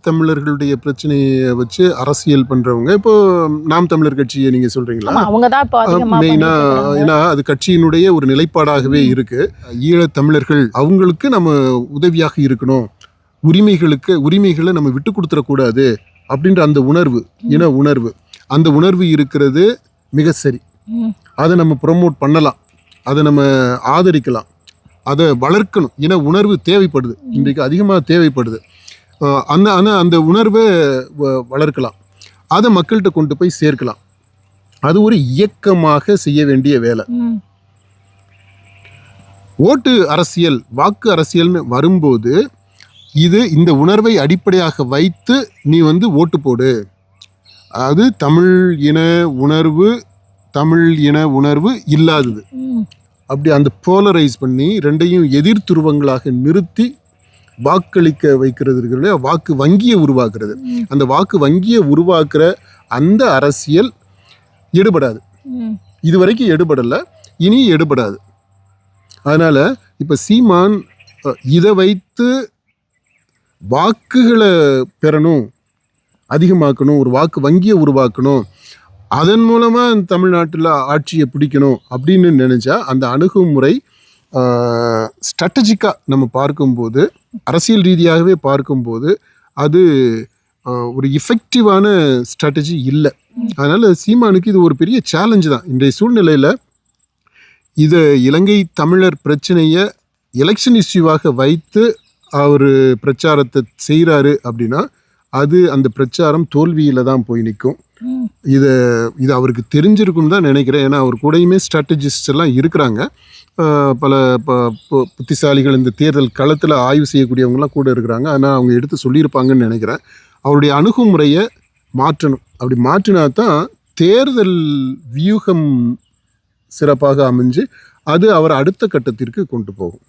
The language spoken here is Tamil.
தமிழர்களுடைய பிரச்சனையை வச்சு அரசியல் பண்றவங்க. இப்போ நாம் தமிழர் கட்சியை நீங்க சொல்றீங்களா? மெயினா. ஏன்னா அது கட்சியினுடைய ஒரு நிலைப்பாடாகவே இருக்கு. ஈழத் தமிழர்கள் அவங்களுக்கு நம்ம உதவியாக இருக்கணும். உரிமைகளுக்கு உரிமைகளை நம்ம விட்டு கொடுத்துடக்கூடாது அப்படின்ற அந்த உணர்வு இன உணர்வு. அந்த உணர்வு இருக்கிறது மிக சரி. அதை நம்ம ப்ரொமோட் பண்ணலாம். அதை நம்ம ஆதரிக்கலாம். அதை வளர்க்கணும். இன உணர்வு தேவைப்படுது. இன்றைக்கு அதிகமாக தேவைப்படுது. அந்த ஆனால் அந்த உணர்வை வளர்க்கலாம். அதை மக்கள்கிட்ட கொண்டு போய் சேர்க்கலாம். அது ஒரு இயக்கமாக செய்ய வேண்டிய வேலை. ஓட்டு அரசியல் வாக்கு அரசியல்னு வரும்போது இது இந்த உணர்வை அடிப்படையாக வைத்து நீ வந்து ஓட்டு போடு. அது தமிழ் இன உணர்வு தமிழ் இன உணர்வு இல்லாதது. அப்படி அந்த போலரைஸ் பண்ணி ரெண்டையும் எதிர் துருவங்களாக நிறுத்தி வாக்களிக்க வைக்கிறது? வாக்கு வங்கியை உருவாக்குறது. அந்த வாக்கு வங்கியை உருவாக்குற அந்த அரசியல் எடுபடாது ம். இது வரைக்கும் எடுபடலை இனி எடுபடாது அதனால இப்போ சீமான் இதை வைத்து வாக்குகளை பெறணும் அதிகமாக்கணும் ஒரு வாக்கு வங்கியை உருவாக்கணும் அதன் மூலமாக தமிழ்நாட்டில் ஆட்சியை பிடிக்கணும் அப்படின்னு நினைச்சா அந்த அணுகுமுறை ஸ்ட்ராட்டஜிக்காக நம்ம பார்க்கும்போது அரசியல் ரீதியாகவே பார்க்கும்போது அது ஒரு இஃபெக்டிவான ஸ்ட்ராட்டஜி இல்லை. அதனால் சீமானுக்கு இது ஒரு பெரிய சேலஞ்சு தான். இன்றைய சூழ்நிலையில் இதை இலங்கை தமிழர் பிரச்சனையை எலெக்ஷன் இஷ்யூவாக வைத்து அவர் பிரச்சாரத்தை செய்கிறாரு அப்படின்னா அது அந்த பிரச்சாரம் தோல்வியில் தான் போய் நிற்கும். இதை இது அவருக்கு தெரிஞ்சிருக்கும்னு தான் நினைக்கிறேன். ஏன்னா அவர் கூடயுமே ஸ்ட்ராட்டஜிஸ்ட் எல்லாம் இருக்கிறாங்க. பல புத்திசாலிகள் இந்த தேர்தல் களத்தில் ஆய்வு செய்யக்கூடியவங்கலாம் கூட இருக்கிறாங்க. ஆனால் அவங்க எடுத்து சொல்லியிருப்பாங்கன்னு நினைக்கிறேன். அவருடைய அணுகுமுறையை மாற்றணும். அப்படி மாற்றினா தான் தேர்தல் வியூகம் சிறப்பாக அமைஞ்சு அது அவர் அடுத்த கட்டத்திற்கு கொண்டு போகும்.